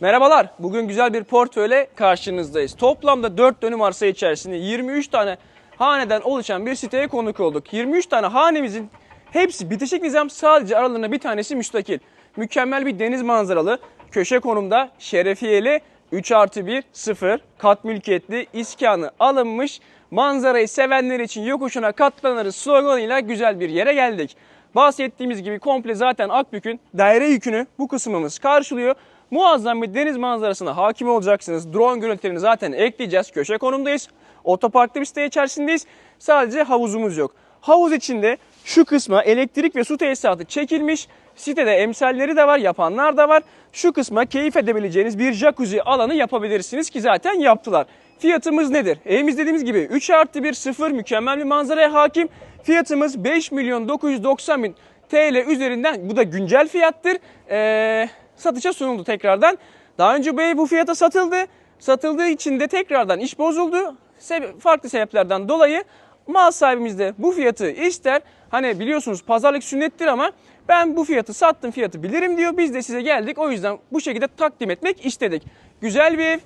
Merhabalar. Bugün güzel bir portföyle karşınızdayız. Toplamda 4 dönüm arsa içerisinde 23 tane haneden oluşan bir siteye konuk olduk. 23 tane hanemizin hepsi bitişik nizam sadece aralarında bir tanesi müstakil. Mükemmel bir deniz manzaralı, köşe konumda şerefiyeli 3 artı 1 0 kat mülkiyetli iskanı alınmış manzarayı sevenler için yokuşuna katlanırız sloganıyla güzel bir yere geldik. Bahsettiğimiz gibi komple zaten Akbük'ün daire yükünü bu kısmımız karşılıyor. Muazzam bir deniz manzarasına hakim olacaksınız. Drone görüntülerini zaten ekleyeceğiz. Köşe konumdayız. Otoparklı bir site içerisindeyiz. Sadece havuzumuz yok. Havuz içinde şu kısma elektrik ve su tesisatı çekilmiş. Sitede emsalleri de var, yapanlar da var. Şu kısma keyif edebileceğiniz bir jacuzzi alanı yapabilirsiniz ki zaten yaptılar. Fiyatımız nedir? Evimiz dediğimiz gibi 3 artı 1 0 mükemmel bir manzaraya hakim. Fiyatımız 5 milyon 990 bin TL üzerinden bu da güncel fiyattır. Ee, satışa sunuldu tekrardan. Daha önce bu ev bu fiyata satıldı. Satıldığı için de tekrardan iş bozuldu. Sebe- farklı sebeplerden dolayı mal sahibimiz de bu fiyatı ister. Hani biliyorsunuz pazarlık sünnettir ama ben bu fiyatı sattım fiyatı bilirim diyor. Biz de size geldik o yüzden bu şekilde takdim etmek istedik. Güzel bir ev,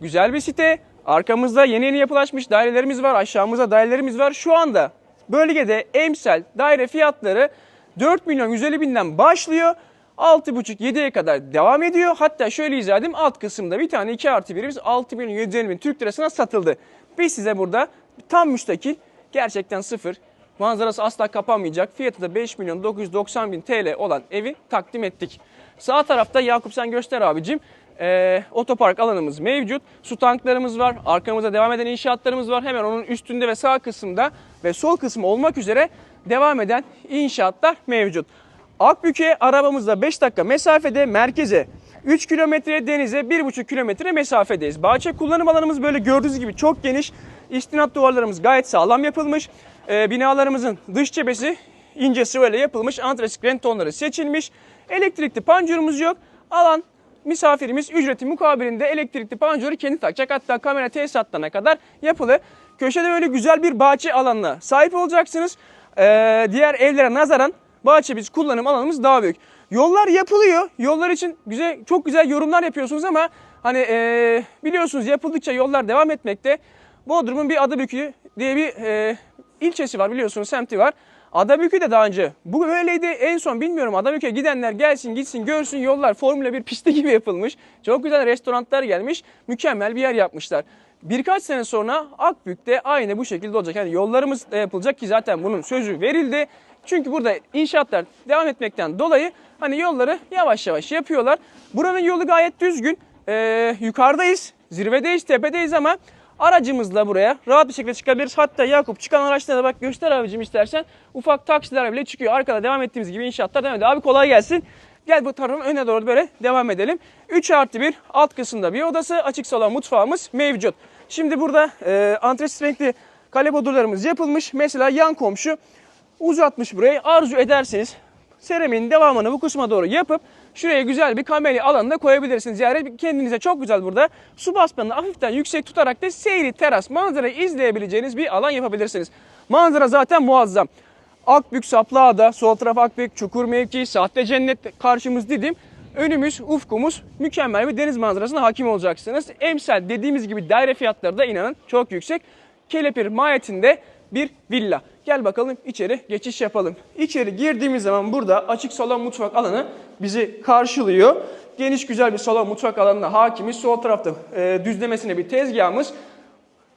güzel bir site. Arkamızda yeni yeni yapılaşmış dairelerimiz var. Aşağımızda dairelerimiz var. Şu anda bölgede emsal daire fiyatları 4 milyon 150 binden başlıyor. 6,5-7'ye kadar devam ediyor. Hatta şöyle izah edeyim. Alt kısımda bir tane 2 artı birimiz 6 milyon 750 bin Türk lirasına satıldı. Biz size burada tam müstakil gerçekten sıfır manzarası asla kapanmayacak. Fiyatı da 5 milyon 990 bin TL olan evi takdim ettik. Sağ tarafta Yakup sen göster abicim. Ee, otopark alanımız mevcut. Su tanklarımız var. Arkamızda devam eden inşaatlarımız var. Hemen onun üstünde ve sağ kısımda ve sol kısmı olmak üzere devam eden inşaatlar mevcut. Akbük'e arabamızla 5 dakika mesafede merkeze 3 kilometre denize 1,5 kilometre mesafedeyiz. Bahçe kullanım alanımız böyle gördüğünüz gibi çok geniş. İstinat duvarlarımız gayet sağlam yapılmış. Ee, binalarımızın dış cephesi ince sıvayla yapılmış. Antresit renk tonları seçilmiş. Elektrikli panjurumuz yok. Alan misafirimiz ücreti mukabilinde elektrikli panjuru kendi takacak. Hatta kamera tesisatlarına kadar yapılı. Köşede böyle güzel bir bahçe alanına sahip olacaksınız. Ee, diğer evlere nazaran bahçe biz kullanım alanımız daha büyük. Yollar yapılıyor. Yollar için güzel çok güzel yorumlar yapıyorsunuz ama hani ee, biliyorsunuz yapıldıkça yollar devam etmekte. Bodrum'un bir Adabükü diye bir ee, ilçesi var biliyorsunuz semti var. Adabükü de daha önce bu böyleydi. En son bilmiyorum Adabükü'ye gidenler gelsin gitsin görsün yollar Formula 1 pisti gibi yapılmış. Çok güzel restoranlar gelmiş. Mükemmel bir yer yapmışlar. Birkaç sene sonra Akbük'te aynı bu şekilde olacak. Yani yollarımız da yapılacak ki zaten bunun sözü verildi. Çünkü burada inşaatlar devam etmekten dolayı hani yolları yavaş yavaş yapıyorlar. Buranın yolu gayet düzgün. Ee, yukarıdayız, zirvedeyiz, tepedeyiz ama aracımızla buraya rahat bir şekilde çıkabiliriz. Hatta Yakup çıkan araçlara bak göster abicim istersen. Ufak taksiler bile çıkıyor. Arkada devam ettiğimiz gibi inşaatlar devam ediyor. Abi kolay gelsin. Gel bu tarafın öne doğru böyle devam edelim. 3 artı 1 alt kısımda bir odası açık salon mutfağımız mevcut. Şimdi burada e, antresit renkli kale bodurlarımız yapılmış. Mesela yan komşu uzatmış burayı. Arzu ederseniz seramiğin devamını bu kısma doğru yapıp şuraya güzel bir kamelya alanında koyabilirsiniz. Yani kendinize çok güzel burada su basmanını hafiften yüksek tutarak da seyri teras manzarayı izleyebileceğiniz bir alan yapabilirsiniz. Manzara zaten muazzam. Akbük Saplağa'da, sol taraf Akbük, Çukur mevki, Sahte Cennet karşımız Didim. Önümüz, ufkumuz mükemmel bir deniz manzarasına hakim olacaksınız. Emsal dediğimiz gibi daire fiyatları da inanın çok yüksek. Kelepir mahiyetinde bir villa. Gel bakalım içeri geçiş yapalım. İçeri girdiğimiz zaman burada açık salon mutfak alanı bizi karşılıyor. Geniş güzel bir salon mutfak alanına hakimiz. Sol tarafta e, düzlemesine bir tezgahımız.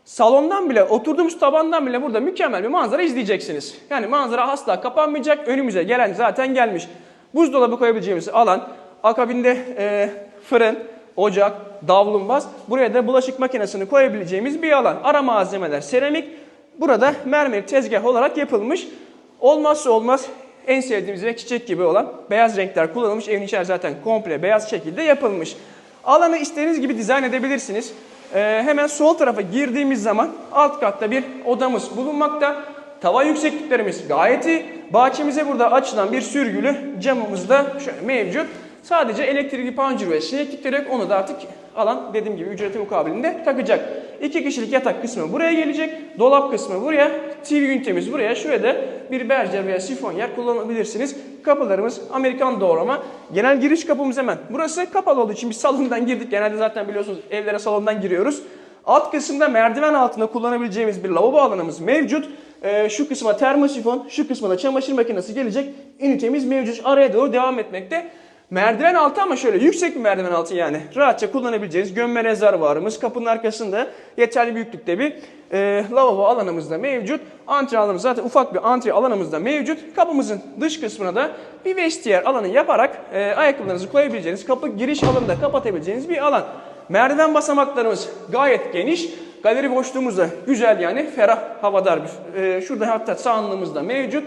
Salondan bile, oturduğumuz tabandan bile burada mükemmel bir manzara izleyeceksiniz. Yani manzara asla kapanmayacak. Önümüze gelen zaten gelmiş. Buzdolabı koyabileceğimiz alan, akabinde e, fırın, ocak, davlumbaz. Buraya da bulaşık makinesini koyabileceğimiz bir alan. Ara malzemeler, seramik. Burada mermer tezgah olarak yapılmış. Olmazsa olmaz en sevdiğimiz renk çiçek gibi olan beyaz renkler kullanılmış. Evin içerisi zaten komple beyaz şekilde yapılmış. Alanı istediğiniz gibi dizayn edebilirsiniz. Ee, hemen sol tarafa girdiğimiz zaman alt katta bir odamız bulunmakta. Tavan yüksekliklerimiz gayet iyi. Bahçemize burada açılan bir sürgülü camımız da şöyle mevcut. Sadece elektrikli panjur ve sineklikleri yok. Onu da artık alan dediğim gibi ücreti mukabilinde takacak. İki kişilik yatak kısmı buraya gelecek. Dolap kısmı buraya. TV ünitemiz buraya. Şuraya da bir berjer veya sifon yer kullanabilirsiniz. Kapılarımız Amerikan doğrama. Genel giriş kapımız hemen. Burası kapalı olduğu için biz salondan girdik. Genelde zaten biliyorsunuz evlere salondan giriyoruz. Alt kısımda merdiven altında kullanabileceğimiz bir lavabo alanımız mevcut. Ee, şu kısma termosifon, şu kısma da çamaşır makinesi gelecek. Ünitemiz mevcut. Araya doğru devam etmekte. Merdiven altı ama şöyle yüksek bir merdiven altı yani. Rahatça kullanabileceğiniz gömme rezervuarımız. Kapının arkasında yeterli büyüklükte bir e, lavabo alanımız da mevcut. Antre alanımız zaten ufak bir antre alanımız da mevcut. Kapımızın dış kısmına da bir vestiyer alanı yaparak e, ayakkabılarınızı koyabileceğiniz, kapı giriş alanını da kapatabileceğiniz bir alan. Merdiven basamaklarımız gayet geniş. Galeri boşluğumuz da güzel yani ferah havadar. E, şurada hatta sahanlığımız da mevcut.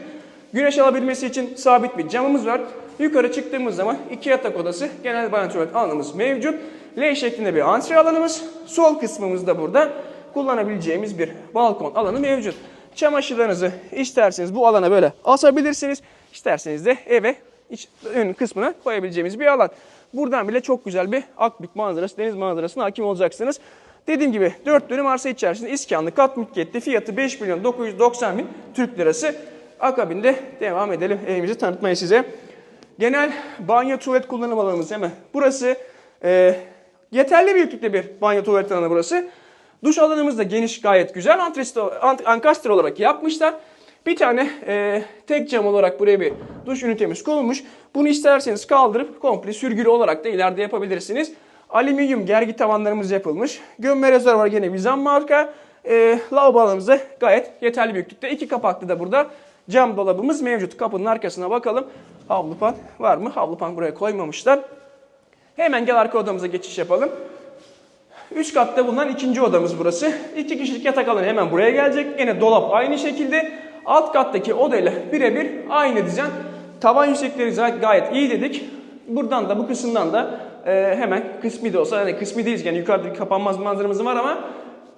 Güneş alabilmesi için sabit bir camımız var. Yukarı çıktığımız zaman iki yatak odası, genel banyo tuvalet alanımız mevcut. L şeklinde bir antre alanımız. Sol kısmımızda burada kullanabileceğimiz bir balkon alanı mevcut. Çamaşırlarınızı isterseniz bu alana böyle asabilirsiniz. İsterseniz de eve iç, ön kısmına koyabileceğimiz bir alan. Buradan bile çok güzel bir Akbük manzarası, deniz manzarasına hakim olacaksınız. Dediğim gibi 4 dönüm arsa içerisinde iskanlı kat mülkiyetli fiyatı 5 milyon 990 bin Türk lirası. Akabinde devam edelim evimizi tanıtmaya size. Genel banyo tuvalet kullanım alanımız hemen. Burası e, yeterli büyüklükte bir banyo tuvalet alanı burası. Duş alanımız da geniş gayet güzel. Antreste, olarak yapmışlar. Bir tane e, tek cam olarak buraya bir duş ünitemiz konulmuş. Bunu isterseniz kaldırıp komple sürgülü olarak da ileride yapabilirsiniz. Alüminyum gergi tavanlarımız yapılmış. Gömme rezervuar gene Vizan marka. E, lavabo alanımız da gayet yeterli büyüklükte. İki kapaklı da burada cam dolabımız mevcut. Kapının arkasına bakalım. Havlupan var mı? Havlupan buraya koymamışlar. Hemen gel arka odamıza geçiş yapalım. Üst katta bulunan ikinci odamız burası. İki kişilik yatak alanı hemen buraya gelecek. Yine dolap aynı şekilde. Alt kattaki odayla birebir aynı dizen. Tavan yüksekleri gayet, gayet iyi dedik. Buradan da bu kısımdan da e, hemen kısmi de olsa yani kısmi değiliz yani yukarıdaki kapanmaz manzaramız var ama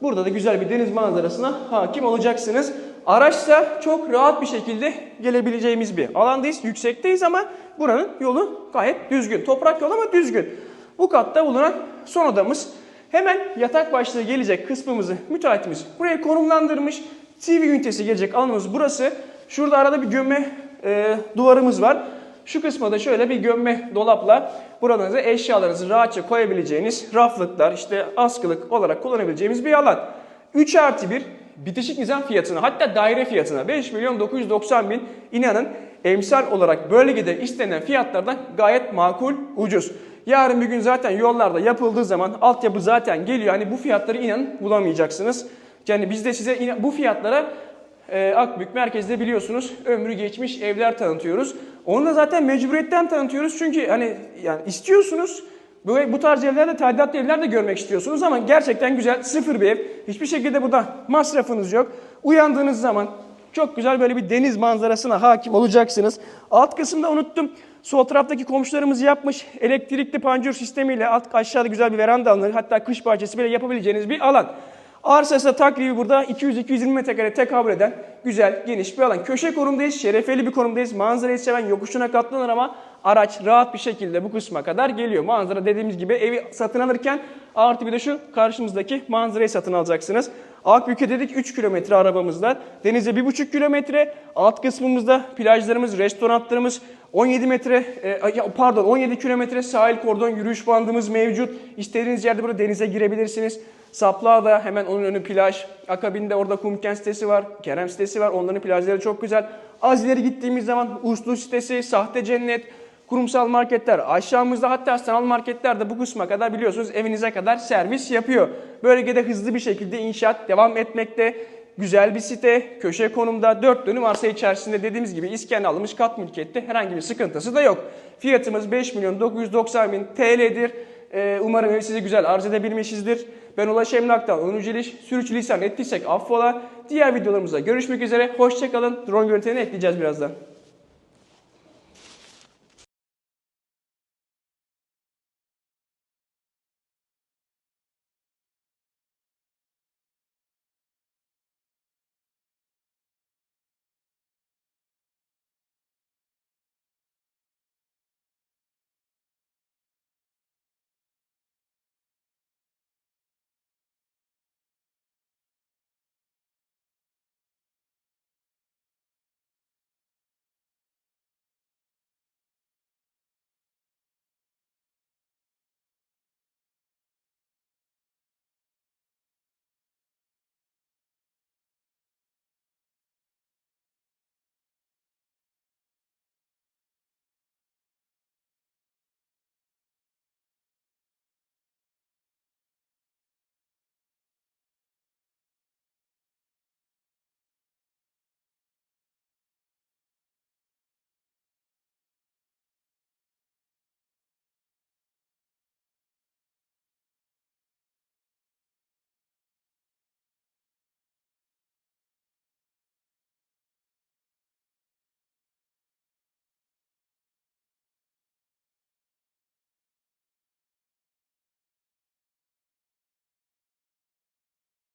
burada da güzel bir deniz manzarasına hakim olacaksınız. Araçla çok rahat bir şekilde gelebileceğimiz bir alandayız. Yüksekteyiz ama buranın yolu gayet düzgün. Toprak yol ama düzgün. Bu katta bulunan son odamız. Hemen yatak başlığı gelecek kısmımızı müteahhitimiz buraya konumlandırmış. TV ünitesi gelecek alanımız burası. Şurada arada bir gömme e, duvarımız var. Şu kısma da şöyle bir gömme dolapla buranıza eşyalarınızı rahatça koyabileceğiniz raflıklar, işte askılık olarak kullanabileceğimiz bir alan. 3 artı 1 bitişik nizam fiyatına hatta daire fiyatına 5 milyon 990 bin inanın emsal olarak bölgede istenen fiyatlardan gayet makul ucuz. Yarın bir gün zaten yollarda yapıldığı zaman altyapı zaten geliyor. Hani bu fiyatları inanın bulamayacaksınız. Yani biz de size bu fiyatlara e, Akbük merkezde biliyorsunuz ömrü geçmiş evler tanıtıyoruz. Onu da zaten mecburiyetten tanıtıyoruz. Çünkü hani yani istiyorsunuz Böyle bu tarz evlerde tadilatlı evler de görmek istiyorsunuz ama gerçekten güzel sıfır bir ev. Hiçbir şekilde burada masrafınız yok. Uyandığınız zaman çok güzel böyle bir deniz manzarasına hakim olacaksınız. Alt kısımda unuttum. Sol taraftaki komşularımız yapmış elektrikli panjur sistemiyle alt aşağıda güzel bir veranda alanı hatta kış bahçesi bile yapabileceğiniz bir alan. Arsası da takribi burada 200-220 metrekare tekabül eden güzel, geniş bir alan. Köşe konumdayız, şerefeli bir konumdayız. Manzarayı seven yokuşuna katlanır ama araç rahat bir şekilde bu kısma kadar geliyor. Manzara dediğimiz gibi evi satın alırken artı bir de şu karşımızdaki manzarayı satın alacaksınız. Akbük'e dedik 3 kilometre arabamızla. Denize 1,5 kilometre. Alt kısmımızda plajlarımız, restoranlarımız 17 metre, e, pardon 17 kilometre sahil kordon yürüyüş bandımız mevcut. İstediğiniz yerde burada denize girebilirsiniz. Saplağda hemen onun önü plaj. Akabinde orada Kumken sitesi var. Kerem sitesi var. Onların plajları çok güzel. Az ileri gittiğimiz zaman Uslu sitesi, Sahte Cennet, kurumsal marketler aşağımızda hatta sanal marketler de bu kısma kadar biliyorsunuz evinize kadar servis yapıyor. Bölgede hızlı bir şekilde inşaat devam etmekte. Güzel bir site, köşe konumda, 4 dönüm arsa içerisinde dediğimiz gibi iskan alınmış kat mülkiyette herhangi bir sıkıntısı da yok. Fiyatımız 5 milyon 990 bin TL'dir. Ee, umarım ev size güzel arz edebilmişizdir. Ben Ulaş Emlak'tan Onur Celiş. Sürücülisan ettiysek affola. Diğer videolarımızda görüşmek üzere. Hoşçakalın. Drone görüntülerini ekleyeceğiz birazdan.